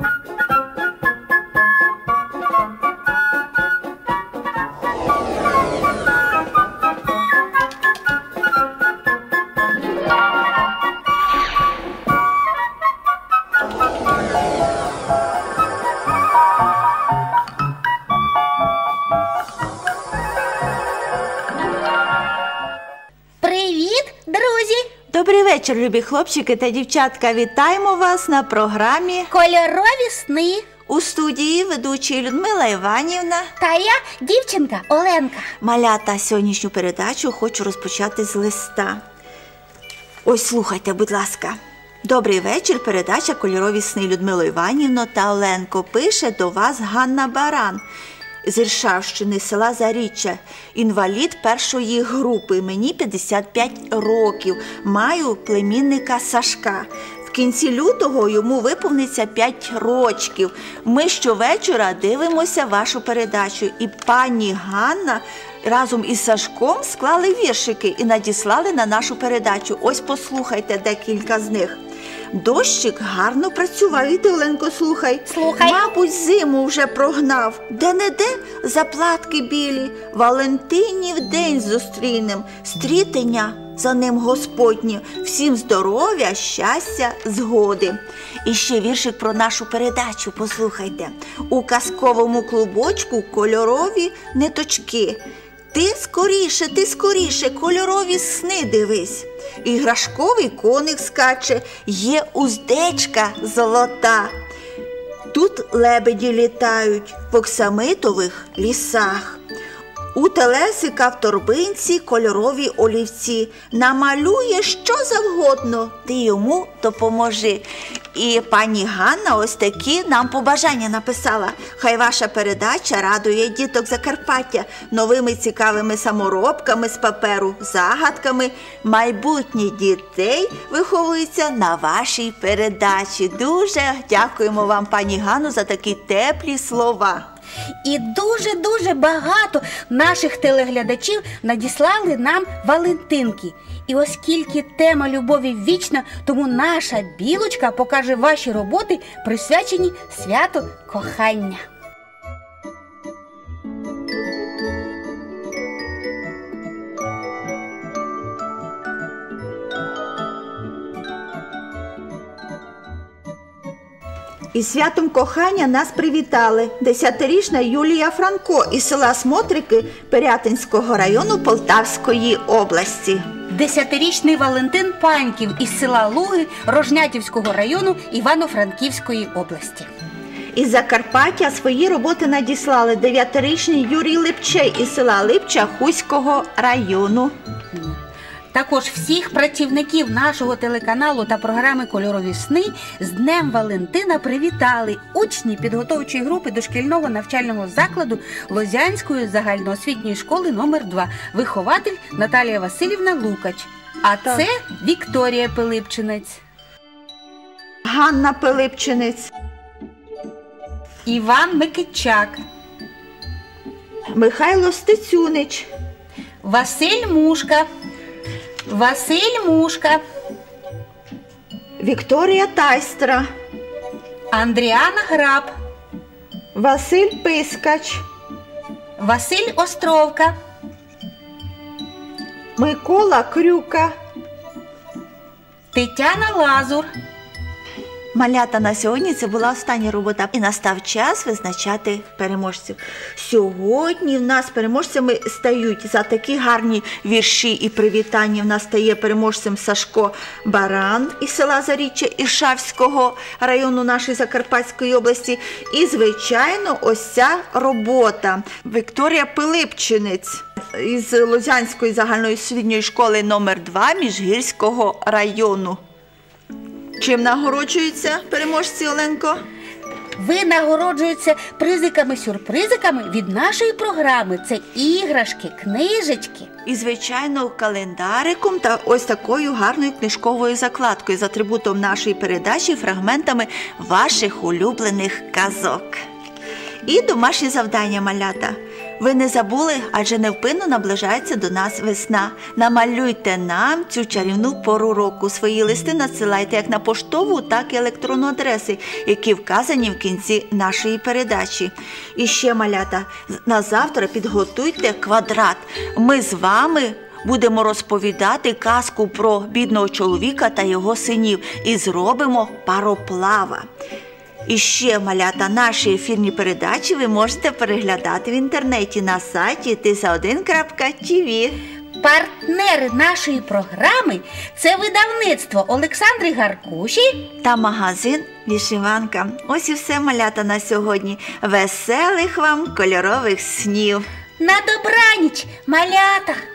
you вечір, любі хлопчики та дівчатка. Вітаємо вас на програмі Кольорові сни. у студії ведучої Людмила Іванівна. Та я дівчинка Оленка. Малята сьогоднішню передачу хочу розпочати з листа. Ось слухайте, будь ласка. Добрий вечір. Передача Кольорові сни Людмило Іванівно та Оленко. Пише до вас Ганна Баран з Іршавщини, села Заріччя. Інвалід першої групи. Мені 55 років. Маю племінника Сашка. В кінці лютого йому виповниться 5 рочків. Ми щовечора дивимося вашу передачу. І пані Ганна разом із Сашком склали віршики і надіслали на нашу передачу. Ось послухайте декілька з них. Дощик гарно працював. Іди, Оленко, слухай. Слухай. Мабуть, зиму вже прогнав. Де-не-де заплатки білі. Валентинів день зустрінем. Стрітення за ним Господнє. Всім здоров'я, щастя, згоди. І ще віршик про нашу передачу. Послухайте. У казковому клубочку кольорові ниточки. Ти скоріше, ти скоріше, кольорові сни дивись. Іграшковий коник скаче, є уздечка золота. Тут лебеді літають в оксамитових лісах. У телесика в торбинці кольорові олівці. Намалює що завгодно, ти йому допоможи. І пані Ганна ось такі нам побажання написала. Хай ваша передача радує діток Закарпаття новими цікавими саморобками з паперу, загадками. Майбутнє дітей виховується на вашій передачі. Дуже дякуємо вам, пані Ганно, за такі теплі слова. І дуже-дуже багато наших телеглядачів надіслали нам Валентинки. І оскільки тема любові вічна, тому наша білочка покаже ваші роботи, присвячені святу кохання. Із святом кохання нас привітали десятирічна Юлія Франко із села Смотрики Пирятинського району Полтавської області. Десятирічний Валентин Паньків із села Луги Рожнятівського району Івано-Франківської області. Із Закарпаття свої роботи надіслали дев'ятирічний Юрій Липчей із села Липча Хуського району. Також всіх працівників нашого телеканалу та програми Кольорові сни з Днем Валентина привітали учні підготовчої групи дошкільного навчального закладу Лозянської загальноосвітньої школи номер 2 вихователь Наталія Васильівна Лукач. А Так. це Вікторія Пилипчинець, Ганна Пилипчинець, Іван Микитчак, Михайло Стецюнич, Василь Мушка, Василь Мушка, Вікторія Тайстра, Андріана Граб, Василь Пискач, Василь Островка, Микола Крюка. Тетяна Лазур. Малята на сьогодні це була остання робота, і настав час визначати переможців. Сьогодні в нас переможцями стають за такі гарні вірші і привітання. В нас стає переможцем Сашко Баран із села Заріччя Іршавського району нашої Закарпатської області. І, звичайно, ось ця робота Вікторія Пилипчинець із Лозянської загальної освітньої школи номер 2 Міжгірського району. Чим нагороджуються переможці Оленко? Ви нагороджуєтеся призиками-сюрпризиками від нашої програми. Це іграшки, книжечки. І, звичайно, календариком та ось такою гарною книжковою закладкою з атрибутом нашої передачі, фрагментами ваших улюблених казок. І домашні завдання малята. Ви не забули, адже невпинно наближається до нас весна. Намалюйте нам цю чарівну пору року. Свої листи надсилайте як на поштову, так і електронну адреси, які вказані в кінці нашої передачі. І ще малята, на завтра підготуйте квадрат. Ми з вами. Будемо розповідати казку про бідного чоловіка та його синів і зробимо пароплава. І ще малята наші ефірні передачі ви можете переглядати в інтернеті на сайті tisa1.tv. Партнери нашої програми це видавництво Олександри Гаркуші. та магазин Вішиванка. Ось і все малята на сьогодні. Веселих вам кольорових снів! На добраніч, малята!